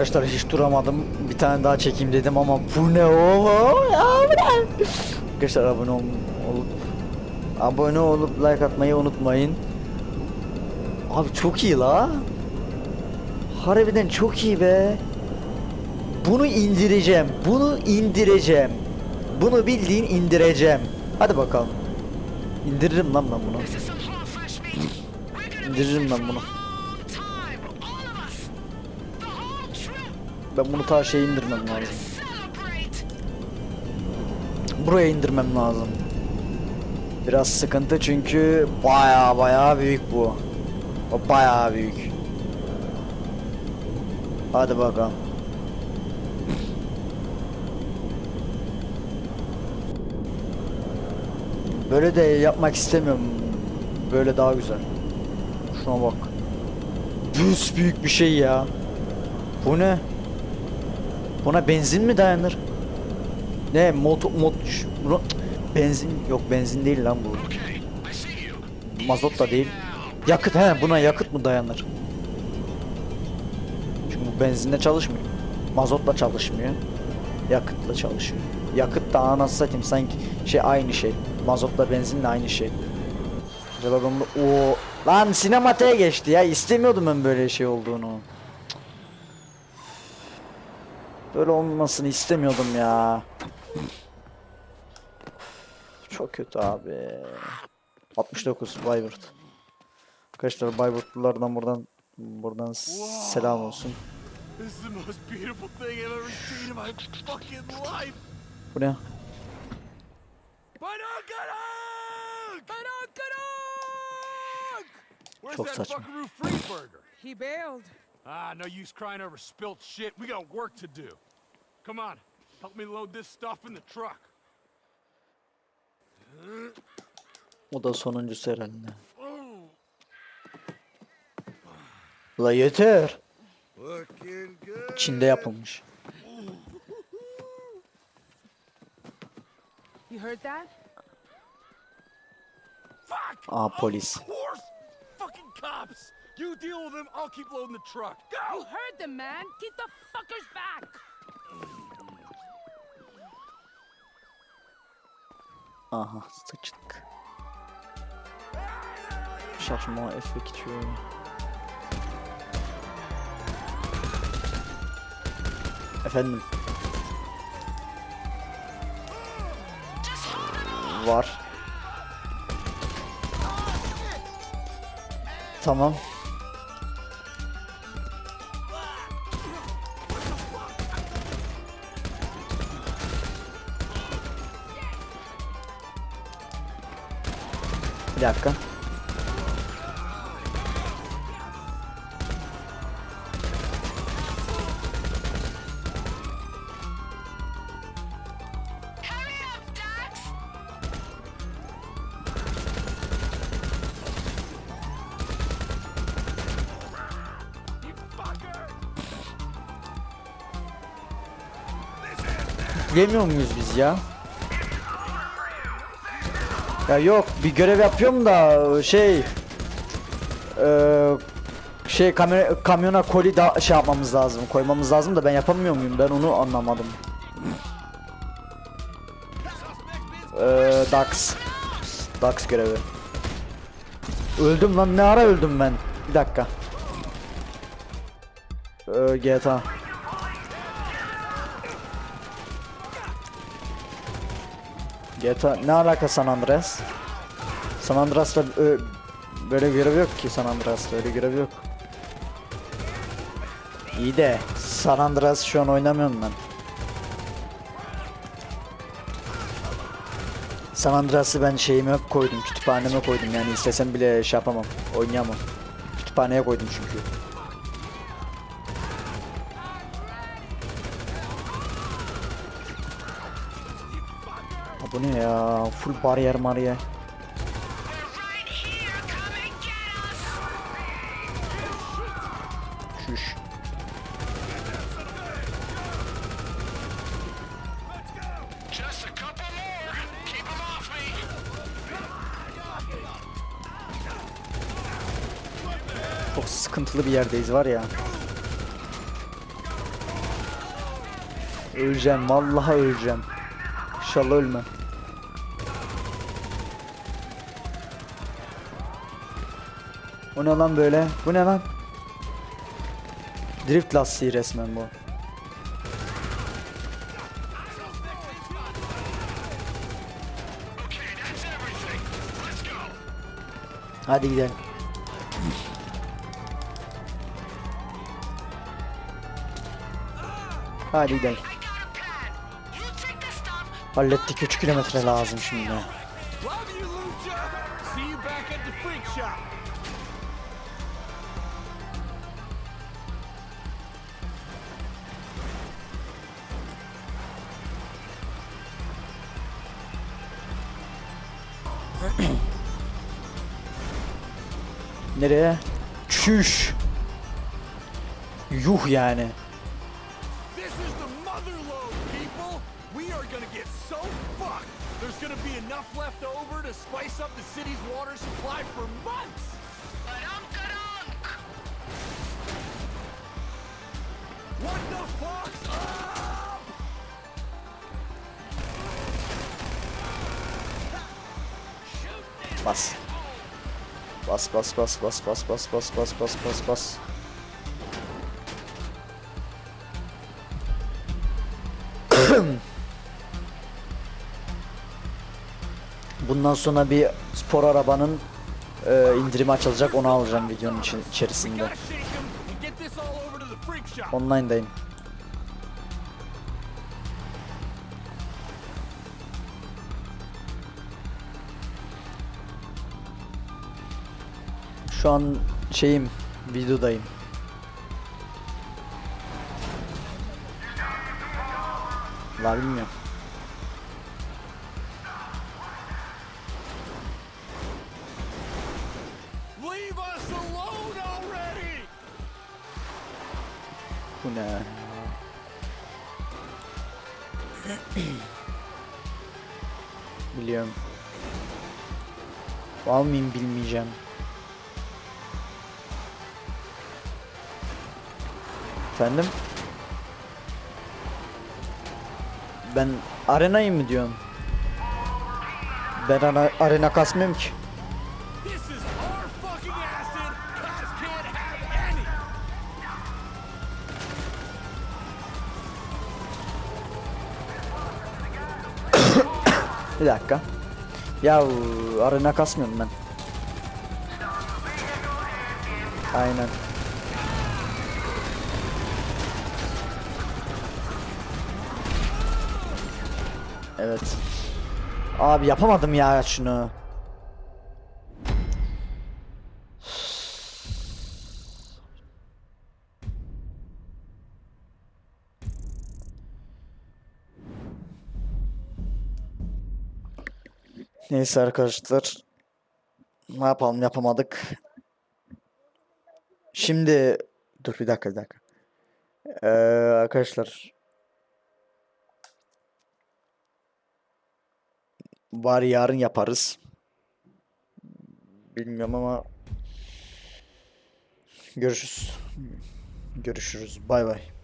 Arkadaşlar hiç duramadım. Bir tane daha çekeyim dedim ama bu ne ne? Arkadaşlar abone ol olup abone olup like atmayı unutmayın. Abi çok iyi la. Harbiden çok iyi be. Bunu indireceğim. Bunu indireceğim. Bunu bildiğin indireceğim. Hadi bakalım. İndiririm lan ben bunu. İndiririm ben bunu. Ben bunu ta şeye indirmem lazım. Buraya indirmem lazım. Biraz sıkıntı çünkü baya baya büyük bu. O baya büyük. Hadi bakalım. Böyle de yapmak istemiyorum. Böyle daha güzel. Şuna bak. Büs büyük bir şey ya. Bu ne? Buna benzin mi dayanır? Ne mot buna- benzin yok benzin değil lan bu. Mazot da değil. Yakıt he buna yakıt mı dayanır? Çünkü bu benzinle çalışmıyor. Mazotla çalışmıyor. Yakıtla çalışıyor. Yakıt da anasını satayım sanki şey aynı şey. Mazotla benzinle aynı şey. Acaba bunu o lan sinematiğe geçti ya istemiyordum ben böyle şey olduğunu. Böyle olmasını istemiyordum ya. Çok kötü abi. 69 Bayburt. Arkadaşlar Bayburtlulardan buradan buradan selam olsun. Bu ne? Çok saçma. He bailed. Ah, no use crying over spilt shit. We got work to do. Come on, help me load this stuff in the truck. O da sonuncusu herhalde. La yeter. Looking good. Çin'de yapılmış. You heard that? Fuck! Aa polis. Fucking cops! You deal with them, I'll keep loading the truck. You Go! heard them, man. Keep the fuckers back. Aha sıçtık. Şaşma efekt şöyle. Efendim. Var. Tamam. Bir dakika. Yemiyor muyuz biz ya? Ya yok bir görev yapıyorum da şey eee şey kamera, kamyona koli da şey yapmamız lazım koymamız lazım da ben yapamıyor muyum ben onu anlamadım. Eee Dax Dax görevi. Öldüm lan ne ara öldüm ben? Bir dakika. Eee GTA. GTA ne alaka San Andreas? San Andreas'ta ö- böyle görev yok ki San Andreas'ta öyle görev yok. İyi de San Andreas şu an oynamıyorum ben. San Andreas'ı ben şeyime koydum, kütüphaneme koydum yani istesem bile şey yapamam, oynayamam. Kütüphaneye koydum çünkü. Bu ne ya? Full bariyer mariyer. Şuş. Çok sıkıntılı bir yerdeyiz var ya. Öleceğim vallahi öleceğim. İnşallah ölmem. O ne lan böyle? Bu ne lan? Drift lastiği resmen bu. Hadi gidelim. Hadi gidelim. Hallettik 3 kilometre lazım şimdi. Nereye? Çüş. Yuh yani. Bas. Bas bas bas bas bas bas bas bas bas bas bas. Bundan sonra bir spor arabanın e, indirimi açılacak onu alacağım videonun içerisinde. gotta Şu an şeyim, videodayım. Var bilmiyorum. Bu? Biliyorum. Almayayım bilmeyeceğim. Efendim? Ben arenayı mı diyorsun? Ben ara- arena kasmıyorum ki. Bir dakika. Ya arena kasmıyorum ben. Aynen. Evet. Abi yapamadım ya şunu. Neyse arkadaşlar. Ne yapalım yapamadık. Şimdi dur bir dakika bir dakika. Ee, arkadaşlar var yarın yaparız. Bilmiyorum ama görüşürüz. Görüşürüz. Bay bay.